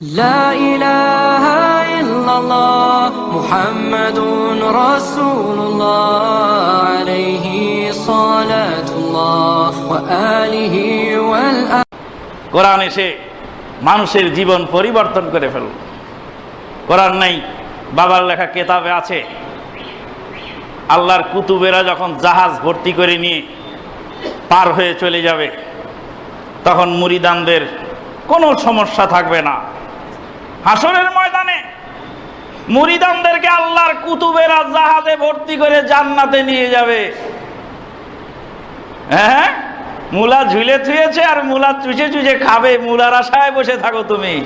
لا إله إلا الله محمد رسول الله عليه صلاة الله وآله والآل কোরআন এসে মানুষের জীবন পরিবর্তন করে ফেলল কোরআন নেই বাবার লেখা কেতাবে আছে আল্লাহর কুতুবেরা যখন জাহাজ ভর্তি করে নিয়ে পার হয়ে চলে যাবে তখন মুরিদানদের কোনো সমস্যা থাকবে না হাসরের ময়দানে মুরিদানদেরকে আল্লাহর কুতুবেরা জাহাজে ভর্তি করে জান্নাতে নিয়ে যাবে। হ্যাঁ? মুলা ঝুলে থুয়েছে আর মুলা চুষে চুষে খাবে। মুলার আশায় বসে থাকো তুমি।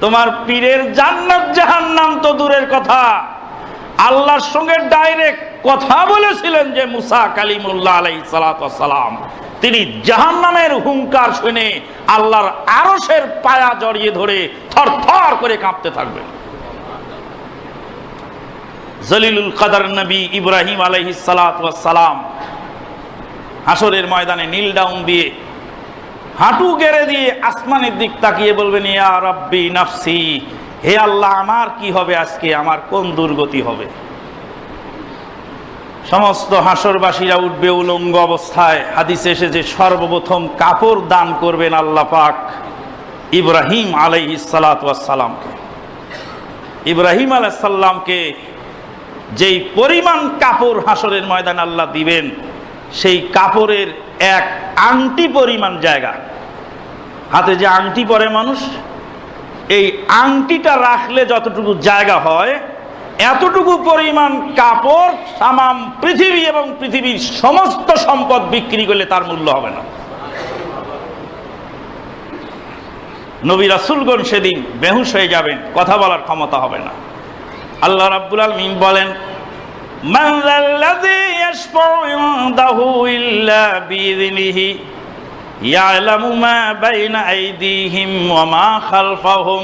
তোমার পীরের জান্নাত জাহান্নাম তো দূরের কথা। আল্লাহর সঙ্গে ডাইরেক্ট কথা বলেছিলেন যে মুসা কালিমুল্লাহ আলাই সালাম। তিনি জাহান্নামের হুঙ্কার শুনে আল্লাহর আরসের পায়া জড়িয়ে ধরে থর থর করে কাঁপতে থাকবেন। জলিলুল কাদার নবী ইব্রাহিম আলহি সালাম ময়দানে নীল ডাউন দিয়ে হাঁটু গেড়ে দিয়ে আসমানের দিক তাকিয়ে বলবেন, ইয়া রব্বি নাফসি, হে আল্লাহ, আমার কি হবে আজকে? আমার কোন দুর্গতি হবে? সমস্ত হাসরবাসীরা উঠবে উলঙ্গ অবস্থায়। হাদিসে এসে যে সর্বপ্রথম কাপড় দান করবেন আল্লাহ পাক ইব্রাহিম আলাইহি সালামকে। ইব্রাহিম আলাইসাল্লামকে যেই পরিমাণ কাপড় হাসরের ময়দান আল্লাহ দিবেন, সেই কাপড়ের এক আংটি পরিমাণ জায়গা। হাতে যে আংটি পরে মানুষ, এই আংটিটা রাখলে যতটুকু জায়গা হয় এতটুকু পরিমাণ কাপড় তামাম পৃথিবী এবং পৃথিবীর সমস্ত সম্পদ বিক্রি করলে তার মূল্য হবে না। নবী রাসুলগণ সেদিন বেহুশ হয়ে যাবেন, কথা বলার ক্ষমতা হবে না। আল্লাহ রাব্বুল আলমিন বলেন ইয়ালামু মা বাইনা আইদিহিম ওয়া মা খালফাহুম।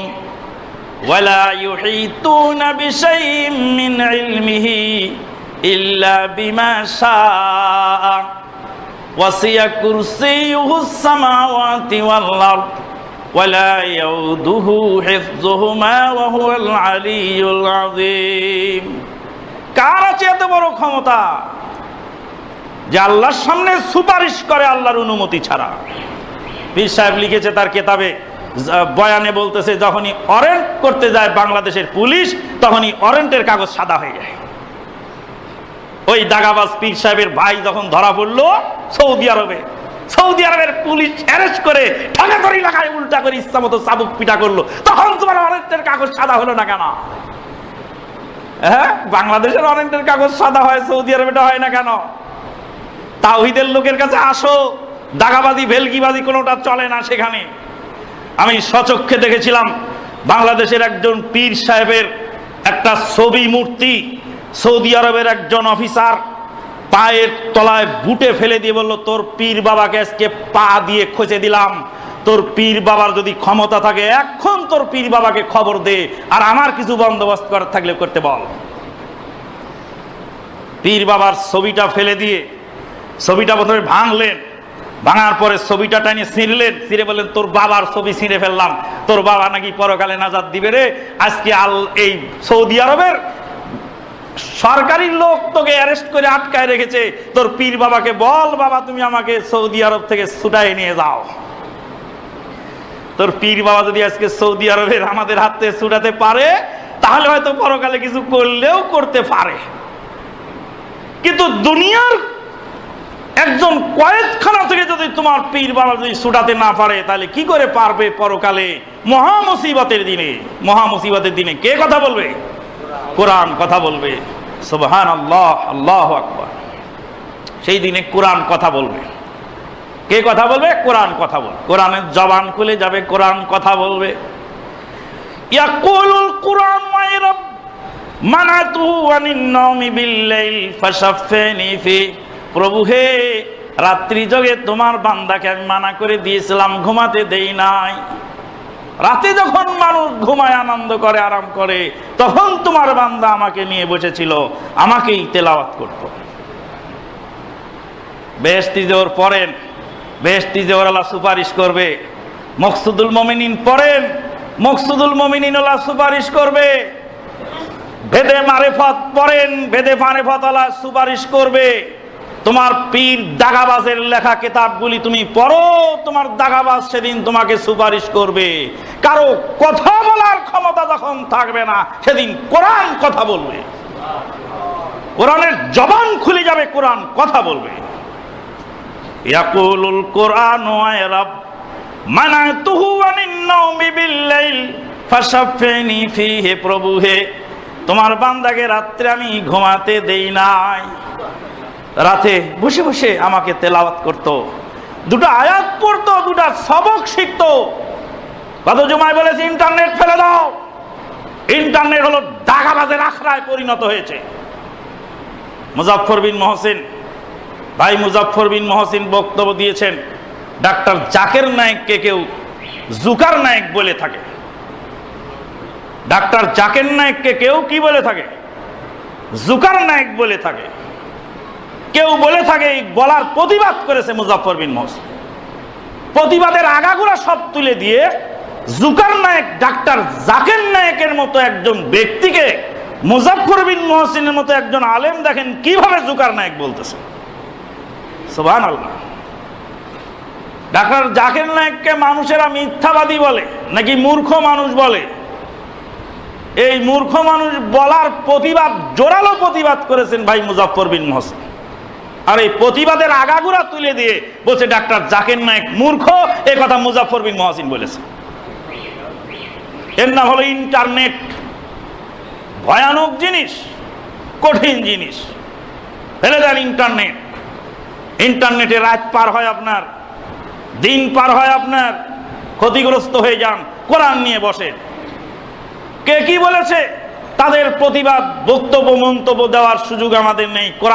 ولا يحيطون بشيء من علمه إلا بما شاء وسع كرسيه السماوات والأرض ولا يؤوده حفظهما وهو العلي العظيم কার আছে এত বড় ক্ষমতা যে আল্লাহর সামনে সুপারিশ করে আল্লাহর অনুমতি ছাড়া পীর সাহেব লিখেছে তার কেতাবে জ- বয়ানে বলতেছে, যখনই অরেন্ট করতে যায় বাংলাদেশের পুলিশ, তখনই অরেন্টের কাগজ সাদা হয়ে যায়। ওই দাগাবাজ পীর সাহেবের ভাই যখন ধরা পড়ল সৌদি আরবে, সৌদি আরবের পুলিশ অ্যারেস্ট করে ঠগাধরি লাগায় উল্টা করে ইচ্ছা মতো চাবুক পিটা করল। তখন তোমার অরেন্টের কাগজ সাদা হলো না কেন? হ্যাঁ? বাংলাদেশের অরেন্টের কাগজ সাদা হয়, সৌদি আরবেটা হয় না কেন? তাওহিদের লোকের কাছে আসো। দাগাবাজি, ভেলকিবাজি কোনোটা চলে না সেখানে। আমি সচক্ষে দেখেছিলাম বাংলাদেশের একজন পীর সাহেবের একটা ছবি মূর্তি, সৌদি আরবের একজন অফিসার পায়ের তলায় বুটে ফেলে দিয়ে বলল, তোর পীর বাবাকে আজকে পা দিয়ে খোঁজে দিলাম। তোর পীর বাবার যদি ক্ষমতা থাকে, এখন তোর পীর বাবাকে খবর দে আর আমার কিছু বন্দোবস্ত করার থাকলে করতে বল। পীর বাবার ছবিটা ফেলে দিয়ে ছবিটা প্রথমে ভাঙলেন। ভাঙার পরে ছবিটা টানিয়ে ছিঁড়লেন, ছিঁড়ে বললেন, তোর বাবার ছবি ছিঁড়ে ফেললাম। তোর বাবা নাকি পরকালে নাজাদ দিবে রে। আজকে আল, এই সৌদি আরবের সরকারি লোক তোকে অ্যারেস্ট করে আটকায় রেখেছে। তোর পীর বাবাকে বল, বাবা, তুমি আমাকে সৌদি আরব থেকে ছুটাই নিয়ে যাও। তোর পীর বাবা যদি আজকে সৌদি আরবের আমাদের হাত ছুটাতে পারে, তাহলে হয়তো পরকালে কিছু করলেও করতে পারে। কিন্তু দুনিয়ার একজন কয়েকখানা থেকে যদি তোমার পীর বাবা যদি ছুটাতে না পারে, তাহলে কি করে পারবে পরকালে? মহা মুসিবতের দিনে। মহা মুসিবতের দিনে কে কথা বলবে? কোরআন কথা বলবে। সুবহান আল্লাহ আল্লাহ আকবার। সেই দিনে কোরআন কথা বলবে। কে কথা বলবে? কোরআন কথা বলবে। কোরআনের জবান খুলে যাবে, কোরআন কথা বলবে। ইয়াকুলুল কোরআন মাইরাব মানাতুহু আনিন নাওমি বিল্লাইল ফাশাফফানি ফি প্রভু হে, রাত্রি যোগে তোমার বান্দাকে আমি মানা করে দিয়েছিলাম, ঘুমাতে দেই নাই। রাতে যখন মানুষ ঘুমায়, আনন্দ করে, আরাম করে, তখন তোমার বান্দা আমাকে নিয়ে বসেছিল, আমাকেই তেলাওয়াত করত। বেহস্তি জোর পড়েন বেহস্তি জোর আল্লাহ সুপারিশ করবে, মকসুদুল মমিনিন পড়েন, মকসুদুল মমিনিনলা সুপারিশ করবে। ভেদে মারেফত পড়েন ভেদে মারেফত আলা সুপারিশ করবে। তোমার পীর দাগাবাজের লেখা কিতাবগুলি তুমি পড়ো, তোমার দাগাবাজ সেদিন তোমাকে সুপারিশ করবে। কারও কথা বলার ক্ষমতা যখন থাকবে না, সেদিন কোরআন কথা বলবে। কোরআনের জবান খুলে যাবে, কোরআন কথা বলবে। ফিহি প্রভু হে তোমার বান্দাকে রাত্রে আমি ঘুমাতে দেই নাই। রাতে বসে বসে আমাকে তেলাওয়াত করত। দুটো আয়াত পড়তো, দুটা সবক শিখতো। গত জুমায় বলেছে, ইন্টারনেট ফেলে দাও। ইন্টারনেট হলো দাগাবাজের আখড়ায় পরিণত হয়েছে। মুজাফর বিন মহসিন, ভাই মুজাফর বিন মহসিন বক্তব্য দিয়েছেন, ডাক্তার জাকের নায়েককে কেউ জুকার নায়েক বলে থাকে। ডাক্তার জাকের নায়ককে কেউ কি বলে থাকে? জুকার নায়েক বলে থাকে। কেউ বলে থাকে, এই বলার প্রতিবাদ করেছে মুজাফর বিন মহসিন প্রতিবাদের আগাগোড়া সব তুলে দিয়ে জুকার নায়ক, ডাক্তার জাকের নায়েকের মতো একজন ব্যক্তিকে মুজাফর বিন মহসিনের মতো একজন আলেম দেখেন, কীভাবে জুকার নায়েক বলতেছে? আল্লাহ ডাক্তার জাকির নায়েককে মানুষেরা মিথ্যাবাদী বলে, নাকি মূর্খ মানুষ বলে? এই মূর্খ মানুষ বলার প্রতিবাদ, জোরালো প্রতিবাদ করেছেন ভাই মুজাফর বিন মহসিন। আর এই প্রতিবাদের আগাগোড়া তুলে দিয়ে বলছে ডাক্তার জাকির নায়েক মূর্খ, এ কথা মুজাফর বিন মহসিন বলেছে। এর নাম হলো ইন্টারনেট। ভয়ানক জিনিস, কঠিন জিনিস। ফেলে দেন ইন্টারনেট। ইন্টারনেটে রাত পার হয় আপনার, দিন পার হয় আপনার, ক্ষতিগ্রস্ত হয়ে যান, কোরআন নিয়ে বসে। কে কি বলেছে? তাদের প্রতিবাদ, বক্তব্য, মন্তব্য দেওয়ার সুযোগ আমাদের নেই, কোরআন